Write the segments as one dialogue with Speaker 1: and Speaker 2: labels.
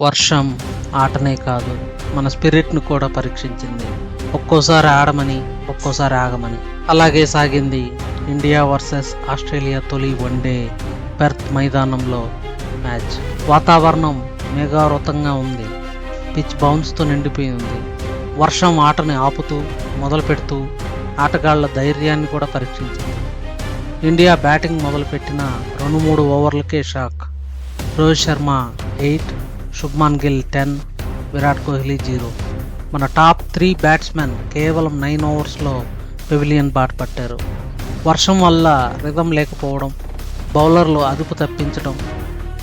Speaker 1: వర్షం ఆటనే కాదు మన స్పిరిట్ను కూడా పరీక్షించింది. ఒక్కోసారి ఆడమని ఒక్కోసారి ఆగమని. అలాగే సాగింది ఇండియా వర్సెస్ ఆస్ట్రేలియా తొలి వన్డే పెర్త్ మైదానంలో మ్యాచ్. వాతావరణం మేఘావృతంగా ఉంది. పిచ్ బౌన్స్తో నిండిపోయి ఉంది వర్షం ఆటని ఆపుతూ మొదలు పెడుతూ ఆటగాళ్ళ ధైర్యాన్ని కూడా పరీక్షించింది. ఇండియా బ్యాటింగ్ మొదలుపెట్టిన రెండు మూడు ఓవర్లకే shock. Rohit Sharma eight Shubman Gill ten Virat Kohli zero. మన టాప్ త్రీ బ్యాట్స్మెన్ కేవలం నైన్ ఓవర్స్లో పెవిలియన్ బాట పట్టారు. వర్షం వల్ల రిధం లేకపోవడం బౌలర్లు అదుపు తప్పించడం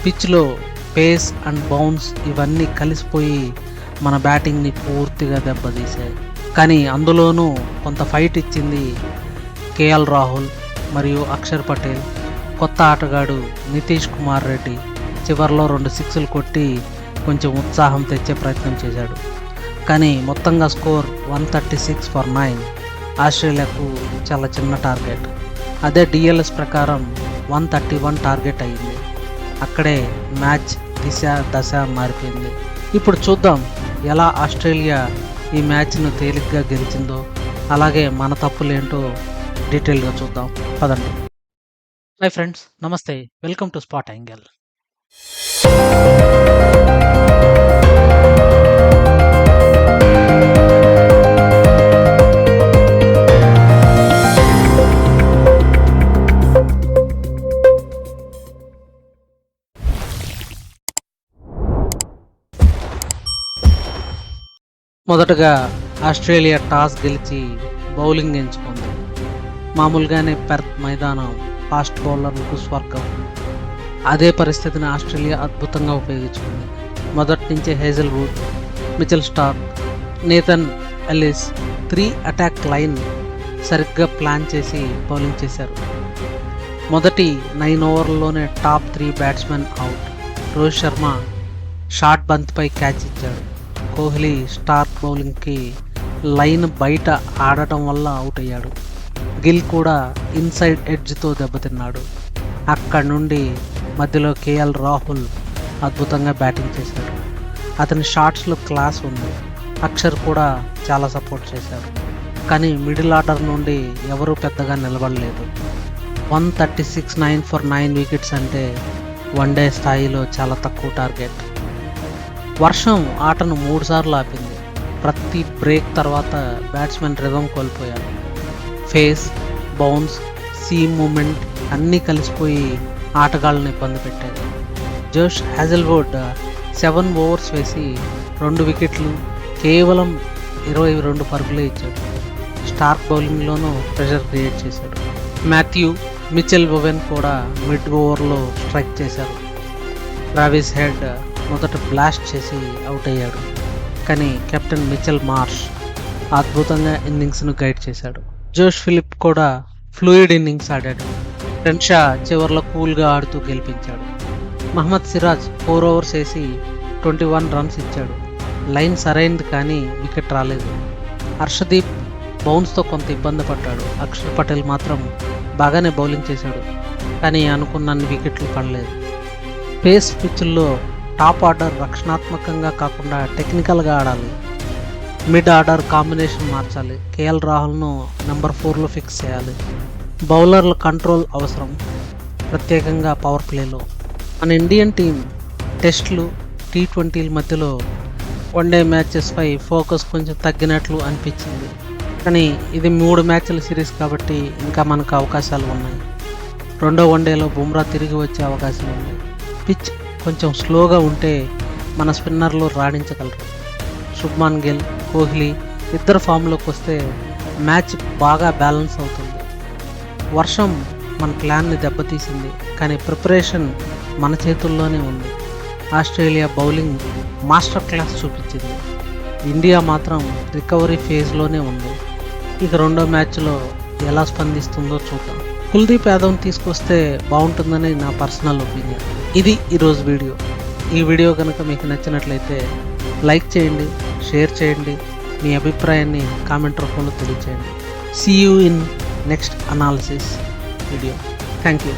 Speaker 1: పిచ్లో పేస్ అండ్ బౌన్స్ ఇవన్నీ కలిసిపోయి మన బ్యాటింగ్ని పూర్తిగా దెబ్బతీశాయి. కానీ అందులోనూ కొంత ఫైట్ ఇచ్చింది కేఎల్ రాహుల్ మరియు అక్షర్ పటేల్. కొత్త ఆటగాడు నితీష్ కుమార్ రెడ్డి చివరిలో రెండు సిక్స్లు కొట్టి కొంచెం ఉత్సాహం తెచ్చే ప్రయత్నం చేశాడు. కానీ మొత్తంగా score one thirty six for nine. ఆస్ట్రేలియాకు చాలా చిన్న టార్గెట్. అదే డిఎల్ఎస్ ప్రకారం వన్ థర్టీ వన్ టార్గెట్ అయింది. అక్కడే మ్యాచ్ దిశ దశ మారిపోయింది. ఇప్పుడు చూద్దాం ఎలా ఆస్ట్రేలియా ఈ మ్యాచ్ను తేలిగ్గా గెలిచిందో అలాగే మన తప్పులేంటో డీటెయిల్గా చూద్దాం. పదండి. Hi friends namaste. Welcome to spot angle. మొదటగా ఆస్ట్రేలియా టాస్ గెలిచి బౌలింగ్ ఎంచుకుంది. మామూలుగానే పెర్త్ మైదానం ఫాస్ట్ బౌలర్లకు స్వర్గం. అదే పరిస్థితిని ఆస్ట్రేలియా అద్భుతంగా ఉపయోగించుకుంది. మొదటి నుంచే Hazlewood Mitchell Starc Nathan Ellis three attack line సరిగ్గా ప్లాన్ చేసి బౌలింగ్ చేశారు. మొదటి nine ఓవర్లలోనే top three batsmen out. Rohit Sharma short బంత్పై catch ఇచ్చాడు. కోహ్లీ స్టార్క్ బౌలింగ్కి లైన్ బయట ఆడటం వల్ల అవుట్ అయ్యాడు. గిల్ కూడా ఇన్సైడ్ ఎడ్జ్తో దెబ్బతిన్నాడు. అక్కడి నుండి మధ్యలో కేఎల్ రాహుల్ అద్భుతంగా బ్యాటింగ్ చేశాడు. అతని షాట్స్లో క్లాస్ ఉంది. అక్షర్ కూడా చాలా సపోర్ట్ చేశారు కానీ మిడిల్ ఆర్డర్ నుండి ఎవరూ పెద్దగా నిలబడలేదు. One thirty six nine for nine wickets అంటే వన్డే స్థాయిలో చాలా తక్కువ టార్గెట్. వర్షం ఆటను మూడుసార్లు ఆపింది. ప్రతి బ్రేక్ తర్వాత బ్యాట్స్మెన్ రిధం కోల్పోయారు ఫేస్ బౌన్స్ సీమ్ మూమెంట్ అన్నీ కలిసిపోయి ఆటగాళ్ళని ఇబ్బంది పెట్టాడు జోష్ హ్యాజల్వుడ్ సెవెన్ ఓవర్స్ వేసి రెండు వికెట్లు కేవలం ఇరవై రెండు పరుగులే ఇచ్చాడు. స్టార్క్ బౌలింగ్లోనూ ప్రెషర్ క్రియేట్ చేశాడు. మాథ్యూ మిచెల్ బొవెన్ కూడా మిడ్ ఓవర్లో స్ట్రైక్ చేశారు. ట్రావిస్ హెడ్ మొదట బ్లాస్ట్ చేసి అవుట్ అయ్యాడు. కానీ కెప్టెన్ మిచెల్ మార్ష్ అద్భుతంగా ఇన్నింగ్స్ను గైడ్ చేశాడు. జోష్ ఫిలిప్ కూడా ఫ్లూయిడ్ ఇన్నింగ్స్ ఆడాడు. రెన్షా చివరిలో కూల్గా ఆడుతూ గెలిపించాడు. మహమ్మద్ సిరాజ్ ఫోర్ ఓవర్స్ వేసి ట్వంటీ వన్ రన్స్ ఇచ్చాడు. లైన్ సరైనది కానీ వికెట్ రాలేదు. హర్షదీప్ బౌన్స్తో కొంత ఇబ్బంది పడ్డాడు. అక్షర్ పటేల్ మాత్రం బాగానే బౌలింగ్ చేశాడు. కానీ అనుకున్నన్ని వికెట్లు పడలేదు. పేస్ పిచ్చుల్లో టాప్ ఆర్డర్ రక్షణాత్మకంగా కాకుండా టెక్నికల్గా ఆడాలి. మిడ్ ఆర్డర్ కాంబినేషన్ మార్చాలి. కేఎల్ రాహుల్ను నెంబర్ ఫోర్లో ఫిక్స్ చేయాలి. బౌలర్ల కంట్రోల్ అవసరం. ప్రత్యేకంగా పవర్ ప్లేలో. మన ఇండియన్ టీం టెస్ట్లు టీ ట్వంటీల మధ్యలో వన్డే మ్యాచెస్పై ఫోకస్ కొంచెం తగ్గినట్లు అనిపించింది. కానీ ఇది మూడు మ్యాచ్ల సిరీస్ కాబట్టి ఇంకా మనకు అవకాశాలు ఉన్నాయి. రెండో వన్డేలో బుమ్రా తిరిగి వచ్చే అవకాశం ఉంది. పిచ్ కొంచెం స్లోగా ఉంటే మన స్పిన్నర్లు రాణించగలరు. శుభ్మాన్ గిల్ కోహ్లీ ఇద్దరు ఫామ్లోకి వస్తే మ్యాచ్ బాగా బ్యాలెన్స్ అవుతుంది. వర్షం మన ప్లాన్ని దెబ్బతీసింది కానీ ప్రిపరేషన్ మన చేతుల్లోనే ఉంది. ఆస్ట్రేలియా బౌలింగ్ మాస్టర్ క్లాస్ చూపించింది. ఇండియా మాత్రం రికవరీ ఫేజ్లోనే ఉంది. ఇక రెండో మ్యాచ్లో ఎలా స్పందిస్తుందో చూద్దాం. కుల్దీప్ యాదవ్ తీసుకొస్తే బాగుంటుందని నా పర్సనల్ ఒపీనియన్. ఇది ఈరోజు వీడియో. ఈ వీడియో కనుక మీకు నచ్చినట్లయితే లైక్ చేయండి షేర్ చేయండి మీ అభిప్రాయాన్ని కామెంట్ రూపంలో తెలియచేయండి. See you in next analysis video thank you